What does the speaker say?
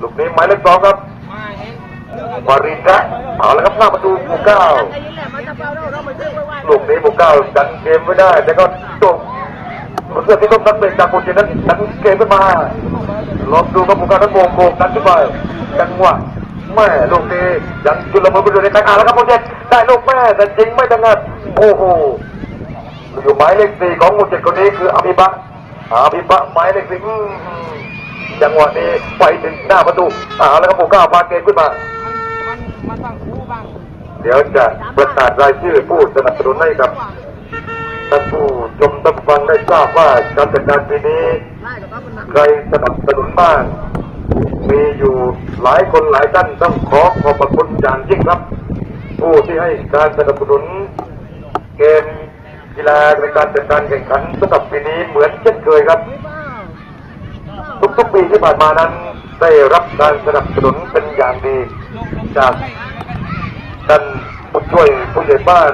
ลูกนี้หมายเลขสองครับวารินนะเอาละครับหน้าประตูหมู่เก้าลูกนี้หมู่เก้าดันเกมไม่ได้แต่ก็จบเสื้อที่ต้องนักเตะจากคนจีนนั้นดันเกมขึ้นมาลองดูครับหมู่เก้านั้นโบกโบกดันขึ้นไปจังหวะแม่ลูกนี้ยังจุลมุนไปอยู่ในกาอ่านแล้วครับโปรเจกต์ได้ลูกแม่แต่จริงไม่ถนัดโอ้โหอยู่หมายเลขสี่ของหมู่เจ็ดคนนี้คืออภิบะอภิบะหมายเลขสี่ จังหวะนี้ไปถึงหน้าประตูอ่าแล้วก็หมู่เก้าพาเกมขึ้นมา มันมันต้องคู่บ้างเดี๋ยวจะประกาศรายชื่อผู้สนับสนุนให้กับท่านผู้ชมท่านผู้ฟังได้ทราบว่าการจัดการปีนี้ใครสนับสนุนบ้าง มีอยู่หลายคนหลายท่านต้องขอขอบพระคุณอย่างยิ่งครับ ผู้ที่ให้การสนับสนุน เกมกีฬาในการจัดการแข่งขันสำหรับปีนี้เหมือนเช่นเคยครับ ทุกๆปีที่ผ่านมานั้นได้รับการสนับสนุนเป็นอย่างดีจากท่านผู้ช่วยผู้ใหญ่บ้าน